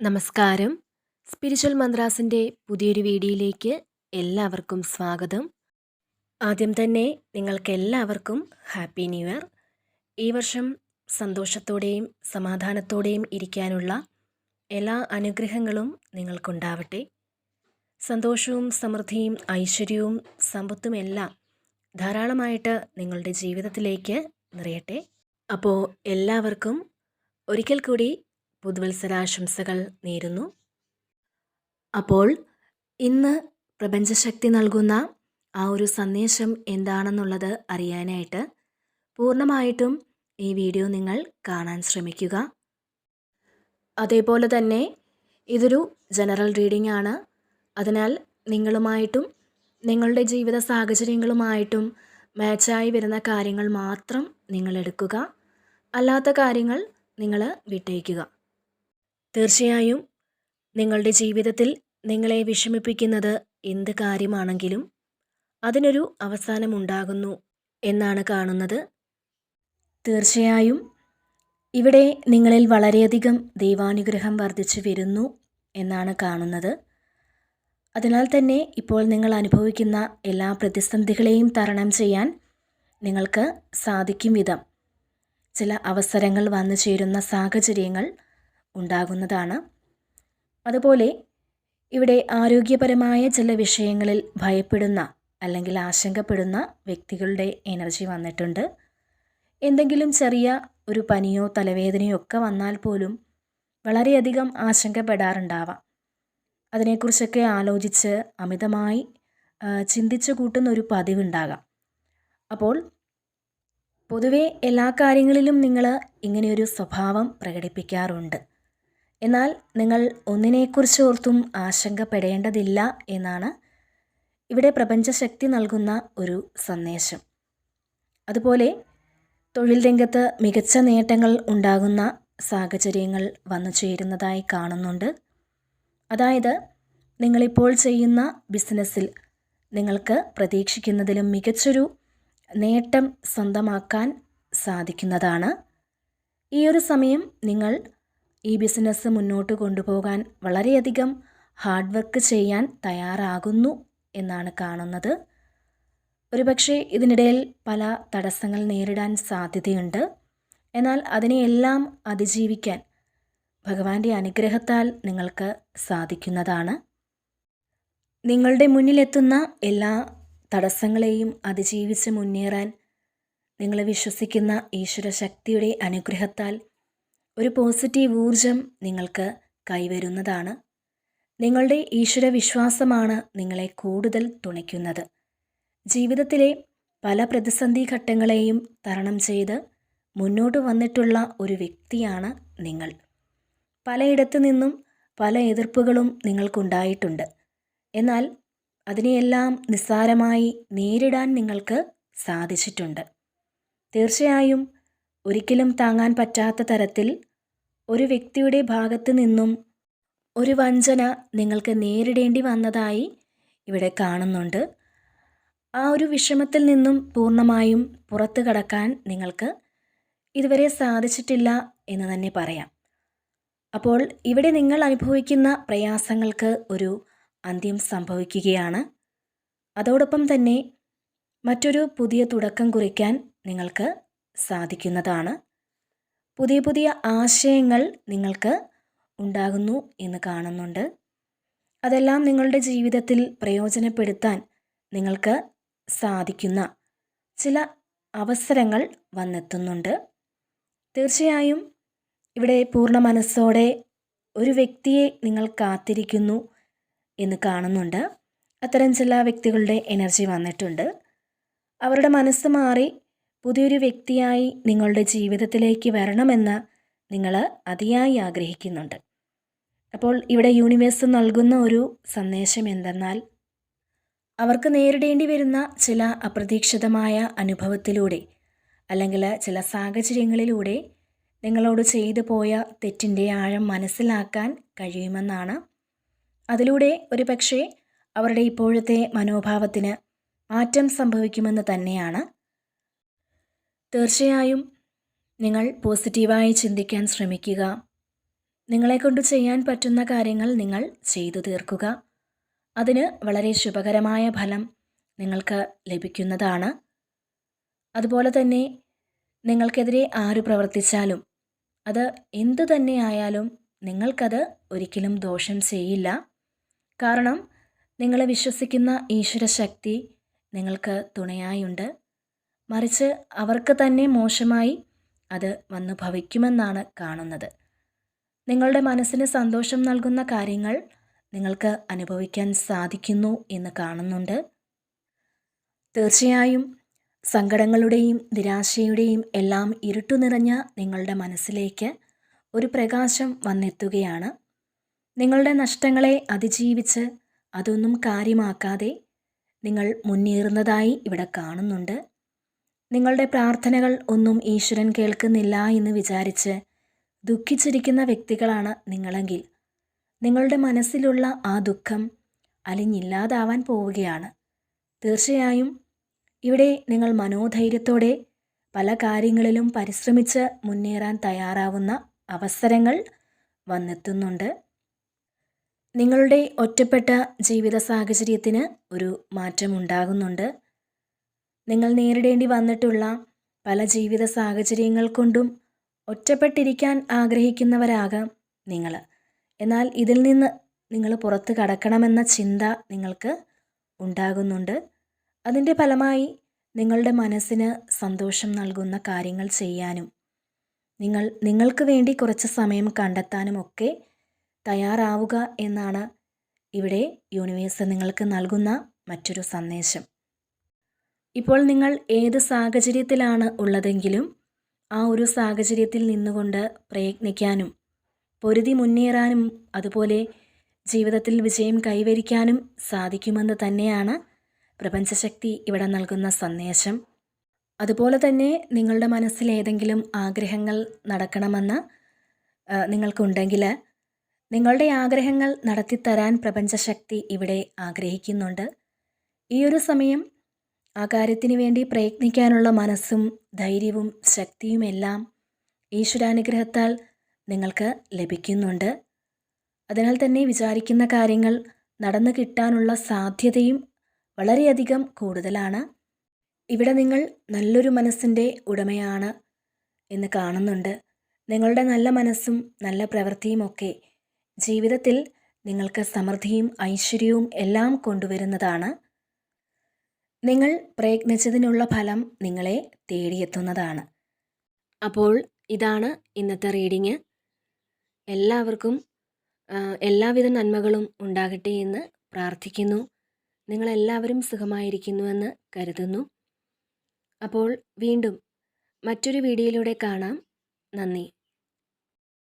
നമസ്കാരം. സ്പിരിച്വൽ മന്ത്രാസിന്റെ പുതിയൊരു വീഡിയോയിലേക്ക് എല്ലാവർക്കും സ്വാഗതം. ആദ്യം തന്നെ നിങ്ങൾക്ക് എല്ലാവർക്കും ഹാപ്പി ന്യൂ ഇയർ. ഈ വർഷം സന്തോഷത്തോടെയും സമാധാനത്തോടെയും ഇരിക്കാനുള്ള എല്ലാ അനുഗ്രഹങ്ങളും നിങ്ങൾക്കുണ്ടാവട്ടെ. സന്തോഷവും സമൃദ്ധിയും ഐശ്വര്യവും സമ്പത്തും എല്ലാം ധാരാളമായിട്ട് നിങ്ങളുടെ ജീവിതത്തിലേക്ക് നിറയട്ടെ. അപ്പോൾ എല്ലാവർക്കും ഒരിക്കൽ കൂടി പുതുവത്സരാശംസകൾ നേരുന്നു. അപ്പോൾ ഇന്ന് പ്രപഞ്ചശക്തി നൽകുന്ന ആ ഒരു സന്ദേശം എന്താണെന്നുള്ളത് അറിയാനായിട്ട് പൂർണമായിട്ടും ഈ വീഡിയോ നിങ്ങൾ കാണാൻ ശ്രമിക്കുക. അതേപോലെ തന്നെ ഇതൊരു ജനറൽ റീഡിംഗ് ആണ്. അതിനാൽ നിങ്ങളുമായിട്ടും നിങ്ങളുടെ ജീവിത സാഹചര്യങ്ങളുമായിട്ടും മാച്ചായി വരുന്ന കാര്യങ്ങൾ മാത്രം നിങ്ങൾ എടുക്കുക. അല്ലാത്ത കാര്യങ്ങൾ നിങ്ങൾ വിട്ടേക്കുക. തീർച്ചയായും നിങ്ങളുടെ ജീവിതത്തിൽ നിങ്ങളെ വിഷമിപ്പിക്കുന്നത് എന്ത് കാര്യമാണെങ്കിലും അതിനൊരു അവസാനമുണ്ടാകുന്നു എന്നാണ് കാണുന്നത്. തീർച്ചയായും ഇവിടെ നിങ്ങളിൽ വളരെയധികം ദൈവാനുഗ്രഹം വർദ്ധിച്ചു വരുന്നു എന്നാണ് കാണുന്നത്. അതിനാൽ തന്നെ ഇപ്പോൾ നിങ്ങൾ അനുഭവിക്കുന്ന എല്ലാ പ്രതിസന്ധികളെയും തരണം ചെയ്യാൻ നിങ്ങൾക്ക് സാധിക്കും വിധം. ചില അവസരങ്ങൾ വന്നു ചേരുന്ന സാഹചര്യങ്ങൾ ഉണ്ടാകുന്നതാണ്. അതുപോലെ ഇവിടെ ആരോഗ്യപരമായ ചില വിഷയങ്ങളിൽ ഭയപ്പെടുന്ന അല്ലെങ്കിൽ ആശങ്കപ്പെടുന്ന വ്യക്തികളുടെ എനർജി വന്നിട്ടുണ്ട്. എന്തെങ്കിലും ചെറിയ ഒരു പനിയോ തലവേദനയോ ഒക്കെ വന്നാൽ പോലും വളരെയധികം ആശങ്കപ്പെടാറുണ്ടാവാം. അതിനെക്കുറിച്ചൊക്കെ ആലോചിച്ച് അമിതമായി ചിന്തിച്ചു കൂട്ടുന്ന ഒരു പതിവുണ്ടാകാം. അപ്പോൾ പൊതുവെ എല്ലാ കാര്യങ്ങളിലും നിങ്ങൾ ഇങ്ങനെയൊരു സ്വഭാവം പ്രകടിപ്പിക്കാറുണ്ട്. എന്നാൽ നിങ്ങൾ ഒന്നിനെക്കുറിച്ച് ഓർത്തും ആശങ്കപ്പെടേണ്ടതില്ല എന്നാണ് ഇവിടെ പ്രപഞ്ചശക്തി നൽകുന്ന ഒരു സന്ദേശം. അതുപോലെ തൊഴിൽ രംഗത്ത് മികച്ച നേട്ടങ്ങൾ ഉണ്ടാകുന്ന സാഹചര്യങ്ങൾ വന്നു ചേരുന്നതായി കാണുന്നുണ്ട്. അതായത് നിങ്ങളിപ്പോൾ ചെയ്യുന്ന ബിസിനസ്സിൽ നിങ്ങൾക്ക് പ്രതീക്ഷിക്കുന്നതിലും മികച്ചൊരു നേട്ടം സ്വന്തമാക്കാൻ സാധിക്കുന്നതാണ്. ഈ ഒരു സമയം നിങ്ങൾ ഈ ബിസിനസ് മുന്നോട്ട് കൊണ്ടുപോകാൻ വളരെയധികം ഹാർഡ് വർക്ക് ചെയ്യാൻ തയ്യാറാകുന്നു എന്നാണ് കാണുന്നത്. ഒരുപക്ഷെ ഇതിനിടയിൽ പല തടസ്സങ്ങൾ നേരിടാൻ സാധ്യതയുണ്ട്. എന്നാൽ അതിനെയെല്ലാം അതിജീവിക്കാൻ ഭഗവാന്റെ അനുഗ്രഹത്താൽ നിങ്ങൾക്ക് സാധിക്കുന്നതാണ്. നിങ്ങളുടെ മുന്നിലെത്തുന്ന എല്ലാ തടസ്സങ്ങളെയും അതിജീവിച്ച് മുന്നേറാൻ നിങ്ങൾ വിശ്വസിക്കുന്ന ഈശ്വര ശക്തിയുടെ അനുഗ്രഹത്താൽ ഒരു പോസിറ്റീവ് ഊർജം നിങ്ങൾക്ക് കൈവരുന്നതാണ്. നിങ്ങളുടെ ഈശ്വര വിശ്വാസമാണ് നിങ്ങളെ കൂടുതൽ തുണയ്ക്കുന്നത്. ജീവിതത്തിലെ പല പ്രതിസന്ധി ഘട്ടങ്ങളെയും തരണം ചെയ്ത് മുന്നോട്ട് വന്നിട്ടുള്ള ഒരു വ്യക്തിയാണ് നിങ്ങൾ. പലയിടത്തു നിന്നും പല എതിർപ്പുകളും നിങ്ങൾക്കുണ്ടായിട്ടുണ്ട്. എന്നാൽ അതിനെയെല്ലാം നിസ്സാരമായി നേരിടാൻ നിങ്ങൾക്ക് സാധിച്ചിട്ടുണ്ട്. തീർച്ചയായും ഒരിക്കലും താങ്ങാൻ പറ്റാത്ത തരത്തിൽ ഒരു വ്യക്തിയുടെ ഭാഗത്തു നിന്നും ഒരു വഞ്ചന നിങ്ങൾക്ക് നേരിടേണ്ടി വന്നതായി ഇവിടെ കാണുന്നുണ്ട്. ആ ഒരു വിഷമത്തിൽ നിന്നും പൂർണമായും പുറത്തു കടക്കാൻ നിങ്ങൾക്ക് ഇതുവരെ സാധിച്ചിട്ടില്ല എന്ന് തന്നെ പറയാം. അപ്പോൾ ഇവിടെ നിങ്ങൾ അനുഭവിക്കുന്ന പ്രയാസങ്ങൾക്ക് ഒരു അന്ത്യം സംഭവിക്കുകയാണ്. അതോടൊപ്പം തന്നെ മറ്റൊരു പുതിയ തുടക്കം കുറിക്കാൻ നിങ്ങൾക്ക് സാധിക്കുന്നതാണ്. പുതിയ പുതിയ ആശയങ്ങൾ നിങ്ങൾക്ക് ഉണ്ടാകുന്നു എന്ന് കാണുന്നുണ്ട്. അതെല്ലാം നിങ്ങളുടെ ജീവിതത്തിൽ പ്രയോജനപ്പെടുത്താൻ നിങ്ങൾക്ക് സാധിക്കുന്ന ചില അവസരങ്ങൾ വന്നെത്തുന്നുണ്ട്. തീർച്ചയായും ഇവിടെ പൂർണ മനസ്സോടെ ഒരു വ്യക്തിയെ നിങ്ങൾ കാത്തിരിക്കുന്നു എന്ന് കാണുന്നുണ്ട്. അത്തരം ചില വ്യക്തികളുടെ എനർജി വന്നിട്ടുണ്ട്. അവരുടെ മനസ്സ് മാറി പുതിയൊരു വ്യക്തിയായി നിങ്ങളുടെ ജീവിതത്തിലേക്ക് വരണമെന്ന് നിങ്ങൾ അതിയായി ആഗ്രഹിക്കുന്നുണ്ട്. അപ്പോൾ ഇവിടെ യൂണിവേഴ്സ് നൽകുന്ന ഒരു സന്ദേശം എന്തെന്നാൽ അവർക്ക് നേരിടേണ്ടി വരുന്ന ചില അപ്രതീക്ഷിതമായ അനുഭവത്തിലൂടെ അല്ലെങ്കിൽ ചില സാഹചര്യങ്ങളിലൂടെ നിങ്ങളോട് ചെയ്തു പോയ തെറ്റിന്റെ ആഴം മനസ്സിലാക്കാൻ കഴിയുമെന്നാണ്. അതിലൂടെ ഒരു പക്ഷേ അവരുടെ ഇപ്പോഴത്തെ മനോഭാവത്തിന് മാറ്റം സംഭവിക്കുമെന്ന് തന്നെയാണ്. തീർച്ചയായും നിങ്ങൾ പോസിറ്റീവായി ചിന്തിക്കാൻ ശ്രമിക്കുക. നിങ്ങളെക്കൊണ്ട് ചെയ്യാൻ പറ്റുന്ന കാര്യങ്ങൾ നിങ്ങൾ ചെയ്തു തീർക്കുക. അതിന് വളരെ ശുഭകരമായ ഫലം നിങ്ങൾക്ക് ലഭിക്കുന്നതാണ്. അതുപോലെ തന്നെ നിങ്ങൾക്കെതിരെ ആര് പ്രവർത്തിച്ചാലും അത് എന്തു തന്നെയായാലും നിങ്ങൾക്കത് ഒരിക്കലും ദോഷം ചെയ്യില്ല. കാരണം നിങ്ങൾ വിശ്വസിക്കുന്ന ഈശ്വരശക്തി നിങ്ങൾക്ക് തുണയായുണ്ട്. മറിച്ച് അവർക്ക് തന്നെ മോശമായി അത് വന്നു ഭവിക്കുമെന്നാണ് കാണുന്നത്. നിങ്ങളുടെ മനസ്സിന് സന്തോഷം നൽകുന്ന കാര്യങ്ങൾ നിങ്ങൾക്ക് അനുഭവിക്കാൻ സാധിക്കുന്നു എന്ന് കാണുന്നുണ്ട്. തീർച്ചയായും സങ്കടങ്ങളുടെയും നിരാശയുടെയും എല്ലാം ഇരുട്ടു നിറഞ്ഞ നിങ്ങളുടെ മനസ്സിലേക്ക് ഒരു പ്രകാശം വന്നെത്തുകയാണ്. നിങ്ങളുടെ നഷ്ടങ്ങളെ അതിജീവിച്ച് അതൊന്നും കാര്യമാക്കാതെ നിങ്ങൾ മുന്നേറുന്നതായി ഇവിടെ കാണുന്നുണ്ട്. നിങ്ങളുടെ പ്രാർത്ഥനകൾ ഒന്നും ഈശ്വരൻ കേൾക്കുന്നില്ല എന്ന് വിചാരിച്ച് ദുഃഖിച്ചിരിക്കുന്ന വ്യക്തികളാണ് നിങ്ങളെങ്കിൽ. നിങ്ങളുടെ മനസ്സിലുള്ള ആ ദുഃഖം അലിഞ്ഞില്ലാതാവാൻ പോവുകയാണ്. തീർച്ചയായും ഇവിടെ നിങ്ങൾ മനോധൈര്യത്തോടെ പല കാര്യങ്ങളിലും പരിശ്രമിച്ച് മുന്നേറാൻ തയ്യാറാവുന്ന അവസരങ്ങൾ വന്നെത്തുന്നുണ്ട്. നിങ്ങളുടെ ഒറ്റപ്പെട്ട ജീവിത സാഹചര്യത്തിന് ഒരു മാറ്റമുണ്ടാകുന്നുണ്ട്. നിങ്ങൾ നേരിടേണ്ടി വന്നിട്ടുള്ള പല ജീവിത സാഹചര്യങ്ങൾ കൊണ്ടും ഒറ്റപ്പെട്ടിരിക്കാൻ ആഗ്രഹിക്കുന്നവരാകാം നിങ്ങൾ. എന്നാൽ ഇതിൽ നിന്ന് നിങ്ങൾ പുറത്ത് കടക്കണമെന്ന ചിന്ത നിങ്ങൾക്ക് ഉണ്ടാകുന്നുണ്ട്. അതിന്റെ ഫലമായി നിങ്ങളുടെ മനസ്സിന് സന്തോഷം നൽകുന്ന കാര്യങ്ങൾ ചെയ്യാനും നിങ്ങൾ നിങ്ങൾക്ക് വേണ്ടി കുറച്ച് സമയം കണ്ടെത്താനും ഒക്കെ തയ്യാറാവുക എന്നാണ് ഇവിടെ യൂണിവേഴ്സ് നിങ്ങൾക്ക് നൽകുന്ന മറ്റൊരു സന്ദേശം. ഇപ്പോൾ നിങ്ങൾ ഏത് സാഹചര്യത്തിലാണ് ഉള്ളതെങ്കിലും ആ ഒരു സാഹചര്യത്തിൽ നിന്നുകൊണ്ട് പ്രയത്നിക്കാനും പൊരുതി മുന്നേറാനും അതുപോലെ ജീവിതത്തിൽ വിജയം കൈവരിക്കാനും സാധിക്കുമെന്ന് തന്നെയാണ് പ്രപഞ്ചശക്തി ഇവിടെ നൽകുന്ന സന്ദേശം. അതുപോലെ തന്നെ നിങ്ങളുടെ മനസ്സിൽ ഏതെങ്കിലും ആഗ്രഹങ്ങൾ നടക്കണമെന്ന് നിങ്ങൾക്കുണ്ടെങ്കിൽ നിങ്ങളുടെ ആഗ്രഹങ്ങൾ നടത്തിത്തരാൻ പ്രപഞ്ചശക്തി ഇവിടെ ആഗ്രഹിക്കുന്നുണ്ട്. ഈ ഒരു സമയം ആ കാര്യത്തിന് വേണ്ടി പ്രയത്നിക്കാനുള്ള മനസ്സും ധൈര്യവും ശക്തിയുമെല്ലാം ഈശ്വരാനുഗ്രഹത്താൽ നിങ്ങൾക്ക് ലഭിക്കുന്നുണ്ട്. അതിനാൽ തന്നെ വിചാരിക്കുന്ന കാര്യങ്ങൾ നടന്നു കിട്ടാനുള്ള സാധ്യതയും വളരെയധികം കൂടുതലാണ്. ഇവിടെ നിങ്ങൾ നല്ലൊരു മനസ്സിന്റെ ഉടമയാണ് എന്ന് കാണുന്നുണ്ട്. നിങ്ങളുടെ നല്ല മനസ്സും നല്ല പ്രവൃത്തിയുമൊക്കെ ജീവിതത്തിൽ നിങ്ങൾക്ക് സമൃദ്ധിയും ഐശ്വര്യവും എല്ലാം കൊണ്ടുവരുന്നതാണ്. നിങ്ങൾ പ്രയത്നിച്ചതിനുള്ള ഫലം നിങ്ങളെ തേടിയെത്തുന്നതാണ്. അപ്പോൾ ഇതാണ് ഇന്നത്തെ റീഡിങ്. എല്ലാവർക്കും എല്ലാവിധ നന്മകളും ഉണ്ടാകട്ടെ എന്ന് പ്രാർത്ഥിക്കുന്നു. നിങ്ങളെല്ലാവരും സുഖമായിരിക്കുന്നുവെന്ന് കരുതുന്നു. അപ്പോൾ വീണ്ടും മറ്റൊരു വീഡിയോയിലൂടെ കാണാം. നന്ദി.